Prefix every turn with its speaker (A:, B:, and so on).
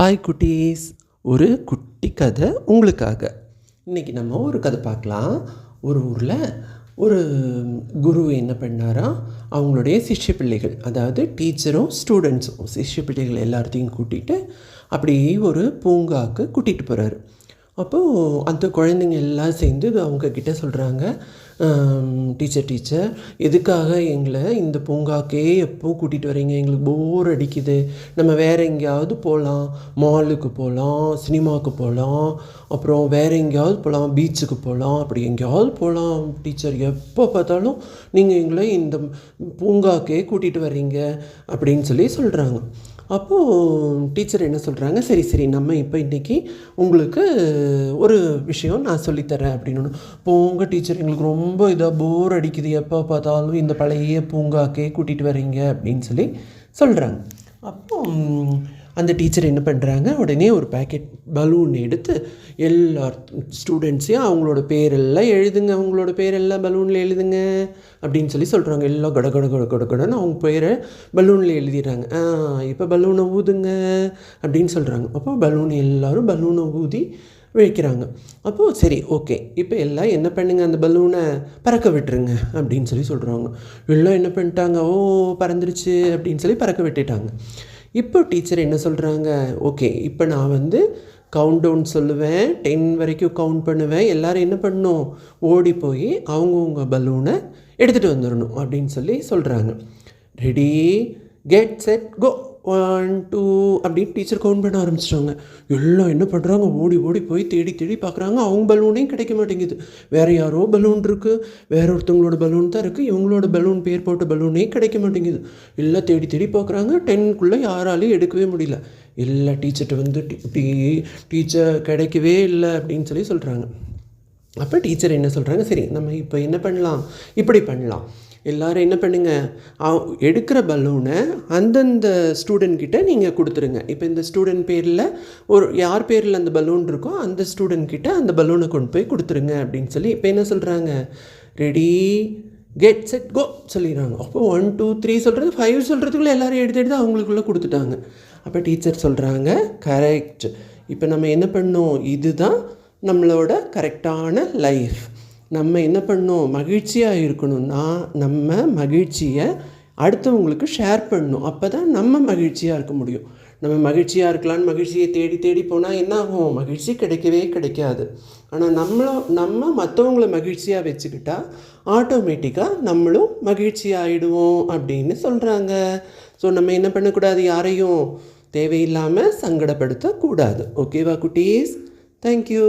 A: Hi குட்டீஸ். ஒரு குட்டி கதை உங்களுக்காக. இன்றைக்கி நம்ம ஒரு கதை பார்க்கலாம். ஒரு ஊரில் ஒரு குரு என்ன பண்ணாரா? அவங்களுடைய சிஷ்ய பிள்ளைகள் அதாவது டீச்சரும் ஸ்டூடெண்ட்ஸும் சிஷ்ய பிள்ளைகள் எல்லாத்தையும் கூட்டிகிட்டு அப்படியே ஒரு பூங்காவுக்கு கூட்டிகிட்டு போகிறாரு அப்போது அந்த குழந்தைங்க எல்லாம் சேர்ந்து அவங்கக்கிட்ட சொல்கிறாங்க டீச்சர் டீச்சர் எதுக்காக எங்களை இந்த பூங்காக்கே எப்போ கூட்டிகிட்டு வரீங்க எங்களுக்கு போர் அடிக்குது. நம்ம வேறு எங்கேயாவது போகலாம் மாலுக்கு போகலாம் சினிமாவுக்கு போகலாம் அப்புறம் வேறு எங்கேயாவது போகலாம் பீச்சுக்கு போகலாம் அப்படி எங்கேயாவது போகலாம் டீச்சர் எப்போ பார்த்தாலும் நீங்கள் எங்களை இந்த பூங்காக்கே கூட்டிகிட்டு வர்றீங்க அப்படின்னு சொல்லி சொல்கிறாங்க அப்போது டீச்சர் என்ன சொல்கிறாங்க சரி சரி நம்ம இப்போ இன்றைக்கி உங்களுக்கு ஒரு விஷயம் நான் சொல்லித்தரேன் அப்படின்னு. போங்க டீச்சர் எங்களுக்கு ரொம்ப ரொம்ப இதாக போர் அடிக்குது. எப்போ பார்த்தாலும் இந்த பழைய பூங்காக்கே கூட்டிகிட்டு வர்றீங்க அப்படின்னு சொல்லி சொல்கிறாங்க அப்போ அந்த டீச்சர் என்ன பண்ணுறாங்க உடனே ஒரு பேக்கெட் பலூன் எடுத்து எல்லா ஸ்டூடெண்ட்ஸையும் அவங்களோட பேரெல்லாம் எழுதுங்க. அவங்களோட பேரெல்லாம் பலூனில் எழுதுங்க அப்படின்னு சொல்லி சொல்கிறாங்க எல்லாம் கட கட கட கட கடன்னு அவங்க பேரை பலூனில் எழுதிடுறாங்க. ஆ இப்போ பலூனை ஊதுங்க அப்படின்னு சொல்கிறாங்க அப்போ பலூன் எல்லோரும் பலூனை ஊதி வைக்கிறாங்க அப்போது சரி ஓகே இப்போ எல்லாம் என்ன பண்ணுங்க? அந்த பலூனை பறக்க விட்டுருங்க அப்படின்னு சொல்லி சொல்கிறாங்க எல்லாம் என்ன பண்ணிட்டாங்க? ஓ பறந்துருச்சு அப்படின்னு சொல்லி பறக்க விட்டுட்டாங்க. இப்போ டீச்சர் என்ன சொல்கிறாங்க ஓகே இப்போ நான் வந்து கவுண்ட் டவுன் சொல்லுவேன் டென் வரைக்கும் கவுண்ட் பண்ணுவேன். எல்லோரும் என்ன பண்ணணும்? ஓடி போய் அவங்கவுங்க பலூனை எடுத்துகிட்டு வந்துடணும் அப்படின்னு சொல்லி சொல்கிறாங்க ready get set go one two அப்படின்னு டீச்சர் கவுண்ட் பண்ண ஆரம்பிச்சிட்டாங்க. எல்லாம் என்ன பண்ணுறாங்க ஓடி ஓடி போய் தேடி தேடி பார்க்குறாங்க. அவங்க பலூனையும் கிடைக்க மாட்டேங்குது. வேறு யாரோ பலூன் இருக்குது வேற ஒருத்தவங்களோட பலூன் தான் இருக்குது இவங்களோட பலூன் பேர் போட்ட பலூனே கிடைக்க மாட்டேங்குது. எல்லாம் தேடி தேடி பார்க்குறாங்க. டென்க்குள்ளே யாராலையும் எடுக்கவே முடியல. எல்லா டீச்சர்கிட்ட வந்து டீ டீச்சர் கிடைக்கவே இல்லை அப்படின்னு சொல்லி சொல்கிறாங்க அப்போ டீச்சர் என்ன சொல்கிறாங்க சரி நம்ம இப்போ என்ன பண்ணலாம்? இப்படி பண்ணலாம். எல்லாரும் என்ன பண்ணுங்கள் எடுக்கிற பலூனை அந்தந்த ஸ்டூடெண்ட்கிட்ட நீங்கள் கொடுத்துருங்க. இப்போ இந்த ஸ்டூடெண்ட் பேரில் ஒரு யார் பேரில் அந்த பலூன் இருக்கோ அந்த ஸ்டூடெண்ட்கிட்ட அந்த பலூனை கொண்டு போய் கொடுத்துருங்க அப்படின்னு சொல்லி இப்போ என்ன சொல்கிறாங்க ரெடி கெட் செட் கோ சொல்லிடுறாங்க. அப்போ ஒன் டூ த்ரீ சொல்கிறது ஃபைவ் சொல்கிறதுக்குள்ளே எல்லோரும் எடுத்து எடுத்து அவங்களுக்குள்ளே கொடுத்துட்டாங்க. அப்போ டீச்சர் சொல்கிறாங்க கரெக்ட் இப்போ நம்ம என்ன பண்ணோம்? இதுதான் நம்மளோட கரெக்டான லைஃப் நம்ம என்ன பண்ணணும் மகிழ்ச்சியாக இருக்கணும்னா நம்ம மகிழ்ச்சியை அடுத்தவங்களுக்கு ஷேர் பண்ணணும் அப்போ தான் நம்ம மகிழ்ச்சியாக இருக்க முடியும். நம்ம மகிழ்ச்சியாக இருக்கலாம்னு மகிழ்ச்சியை தேடி தேடி போனால் என்ன ஆகும்? மகிழ்ச்சி கிடைக்கவே கிடைக்காது. ஆனால் நம்மளும் நம்ம மற்றவங்கள மகிழ்ச்சியாக வச்சுக்கிட்டா ஆட்டோமேட்டிக்காக நம்மளும் மகிழ்ச்சி ஆகிடுவோம் அப்படின்னு சொல்கிறாங்க ஸோ நம்ம என்ன பண்ணக்கூடாது? யாரையும் தேவையில்லாமல் சங்கடப்படுத்தக்கூடாது. ஓகேவா குட்டீஸ்? தேங்க்யூ